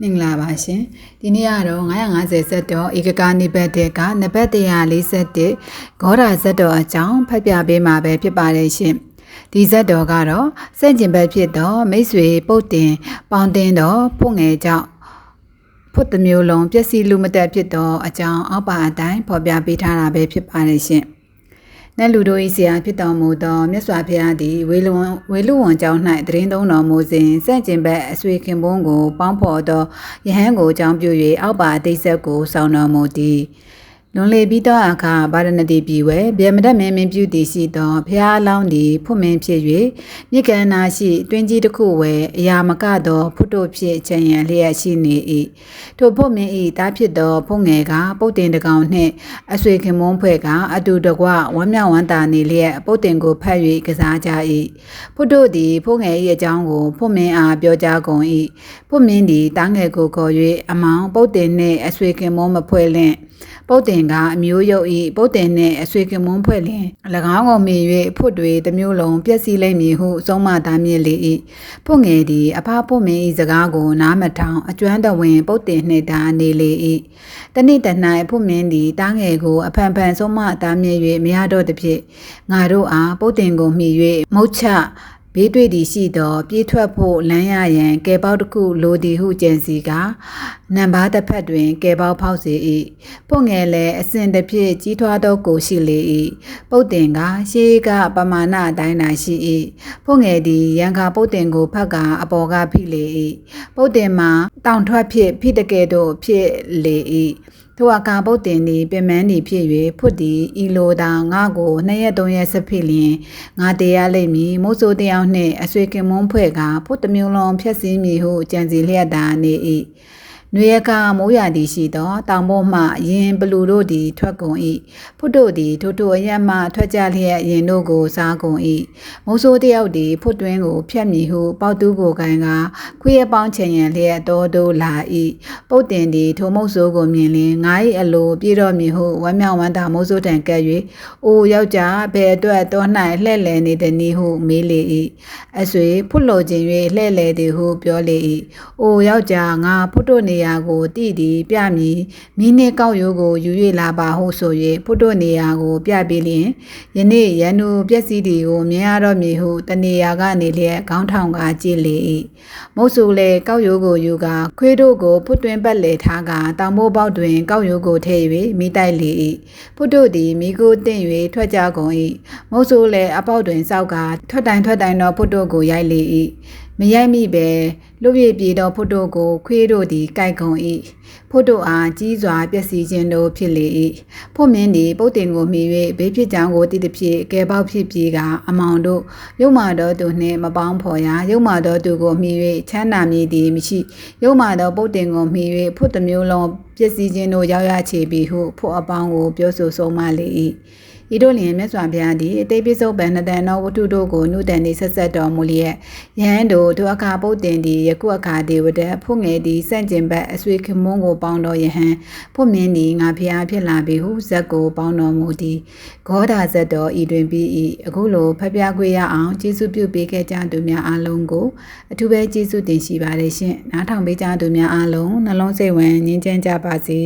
မင်္ဂလာပါရှင်ဒီနေ့ကတော့950ဇက်တော်ဧကကာနိဘတ်တဲ့ကနဘတ်141ဂေါရာဇက်တော်အကြောင်းဖတ်ပြပေးမှာပဲဖြစ်ပါတယ်ရှင်ဒီဇက်တော်ကတော့စန့်ကျင်ဘက်ဖြစ်တော့မိတ်ဆွေပုတ်တင်ပေါင်းတင်တော့ဖို့ငယ်ကြောင့်ဖွတ်တစ်မျိုးလုံးပျက်စီးလူမတက်ဖြစ်တော့အကြောင်းအောက်ပါအတိုင်းဖော်ပြပေးထားတာပဲဖြစ်ပါတယ်ရှင် နတ်လူတို့၏ဆရာဖြစ်တော်မူသောမြတ်စွာဘုရားသည်ဝေလွန်ဝေလူဝန်ကျောင်း၌တရင်သုံးတော်မူစဉ်စန့်ကျင်ဘက်အဆွေခင်ပွန်းကို ပေါင်းဖော်သောယဟန်ကိုအကြောင်းပြု၍အောက်ပါအသိဆက်ကိုစောင်းတော်မူသည် လွန်လေပြီးသောအခါဗာရဏတိပြည်ဝဲဗေမဒတ်မင်းမင်းပြုသည်ရှိသောဘုရားအလောင်းသည်ဖွမင်းဖြစ်၍မြစ်ကမ်းနာရှိတွင်ကြီးတစ်ခုဝဲအရာမကသောဖုတ်တို့ဖြစ်ချင်ရန်လျက်ရှိနေ၏ထိုဖွမင်း၏တားဖြစ်သောဖုန်ငယ်ကပုတ်တင်တကောင်နှင့်အဆွေခင်မွန်းဖွဲ့ကအတူတကွဝမ်းမြောက်ဝမ်းသာနေလျက်ပုတ်တင်ကိုဖတ်၍ကစားကြ၏ဖုတ်တို့သည်ဖုန်ငယ်၏အကြောင်းကိုဖွမင်းအားပြောကြားကုန်၏ဖွမင်းသည်တားငယ်ကိုခေါ်၍အမောင်ပုတ်တင်နှင့်အဆွေခင်မွန်းမဖွဲ့လင့်ပုတ်တင်ကအမျိုးရုပ်ဤပုတ်တင်နှင့်အဆွေကမွန်းဖွဲ့လင်၎င်းကိုမြင်၍ဖွတ်တွေတစ်မျိုးလုံးပြက်စီးလိမ့်မည်ဟုဆုံးမသားမြင့်လေ၏ဖွတ်ငယ်သည်အဖဖွတ်မင်း၏စကားကိုနားမထောင်အကျွမ်းတဝင်ပုတ်တင်နှင့်သာနေလေ၏တနေ့တ၌ဖွတ်မင်းသည်တားငယ်ကိုအဖန်ဖန်ဆုံးမသားမြင့်၍မရတော့သည်ဖြင့်ငါတို့အားပုတ်တင်ကိုမှီ၍မုတ်ချ ဘေးတွေ့သည်ရှိသောပြေးထွက်ဖို့လမ်းရရန်ကဲပေါက်တစ်ခုလိုသည်ဟုကြံစီကနံပါတ်တစ်ဖက်တွင်ကဲပေါက်ဖောက်စေ၏ပုတ်ငယ်လည်းအစဉ်တစ်ဖြစ်ကြီးထွားသောကိုရှိလေ၏ပုတ်တင်ကရှေးကပမာဏအတိုင်းသာရှိ၏ပုတ်ငယ်သည်ရန်ခါပုတ်တင်ကိုဖက်ကအပေါ်ကဖိလေ၏ပုတ်တင်မှာတောင်ထွက်ဖြစ်ဖိတကဲ့သို့ဖြစ်လေ၏ ထိုအခါပုတ်တင်သည်ပင်မန်းသည်ဖြစ်၍ဖွတ်သည်ဤလိုသာငါကိုနှစ်ရက်သုံးရက်ဆက်ဖြစ်လျင်ငါတရားလိမ့်မည်မိုးဆိုးတယောက်နှင့်အဆွေကင်မွန်းဖွဲ့ကဖွတ်တစ်မျိုးလုံးဖြက်စည်းမည်ဟုကြံစီလျက်သာနေ၏ နွေရကမိုးရသည်ရှိသောတောင်ပေါ်မှရင်ဘလူတို့သည် ထွက်ကုန်၏ဖုတ်တို့သည်ထိုထိုအရက်မှထွက်ကြလျက်ရင်တို့ကိုစားကုန်၏မိုးဆိုးတယောက်သည်ဖုတ်တွင်းကိုဖြတ်မည်ဟုပေါတူးကိုကန်ကခွေးအပေါင်းချင်ရန်လျက်တော်တို့လာ၏ပုတ်တင်သည်ထိုမုတ်ဆိုးကိုမြင်လျင်ငါ၏အလိုပြေတော်မည်ဟုဝမ်းမြောက်ဝမ်းသာမိုးဆိုးတန်ကပ်၍အိုယောက်ျားဘယ်အတွက်တော်၌လှဲ့လည်နေသည်နည်းဟုမေးလေ၏အဆွေဖုတ်လိုခြင်း၍လှဲ့လည်သည်ဟုပြောလေ၏အိုယောက်ျားငါဖုတ်တို့နေရာကိုတိသည်ပြမည်မိနစ်ကောက်ရိုးကိုယူ၍လာပါဟုဆို၍ဖုတ်တို့နေရာကို ပြပြီးလျင်ယနေ့ရန်သူပျက်စီးသည်ကိုမြင်ရတော့မည်ဟုတနေရာကနေလျက်ခေါင်းထောင်ကကြည့်လေ၏မုတ်ဆူလေကောက်ရိုးကိုယူကခွေးတို့ကိုဖုတ်တွင်ပတ်လေထားကတောင်မိုးပေါက်တွင်ကောက်ရိုးကိုထည့်၍မိတိုက်လေ၏ဖုတ်တို့သည်မိကိုတင့်၍ထွက်ကြကုန်၏မုတ်ဆူလေအပေါက်တွင်စောက်ကထွက်တိုင်ထွက်တိုင်သောဖုတ်တို့ကိုရိုက်လေ၏မရိုက်မိပဲ လူပြည့်ပြေသောဖုတ်တို့ကို ခွေးတို့သည်ကြိုက်ကုန်၏ဖုတ်တို့အားကြီးစွာပျက်စီးခြင်းတို့ဖြစ်လေ၏ဖုတ်မင်းသည်ပုတ်တင်ကိုမှီ၍ဘေးဖြစ်ကြောင်းကိုတည်သည်ဖြင့်ကဲပေါက်ဖြစ်ပြေကအမောင်တို့ရုံမာတော်သူနှင့်မပေါင်းဖော်ရာရုံမာတော်သူကိုမှီ၍ချမ်းသာမည်သည်မရှိရုံမာတော်ပုတ်တင်ကိုမှီ၍ဖုတ်တစ်မျိုးလုံး ပျက်စီးခြင်းတို့ရောက်ရချေပြီဟုဖုတ်အပေါင်းကိုပြောဆိုဆုံးမလေ၏ဤတို့လျင်မြတ်စွာဘုရားသည်အတိပိစုံပန်နတန်သောဝတ္ထုတို့ကိုနုတန်နေဆက်ဆက်တော်မူလျက်ယဟန်တို့ဒုအခါပုတ်တင်သည်ယခုအခါဒေဝဒဖုငယ်သည်စန့်ကျင်ဘက်အဆွေခမွန်းကိုပေါင်းတော်ယဟန်ဖုမင်းသည်ငါဘုရားဖြစ်လာပြီဟုဇက်ကိုပေါင်းတော်မူသည်ဂေါဒါဇက်တော်ဤတွင်ပြီးဤအခုလိုဖျက်ပြခွေရအောင်ကျေးဇူးပြုပေးခဲ့ကြသူများအားလုံးကိုအထူးပဲကျေးဇူးတင်ရှိပါတယ်ရှင်နားထောင်ပေးကြသူများအားလုံးနှလုံးစိတ်ဝင်ငြင်းချမ်းကြပါစေ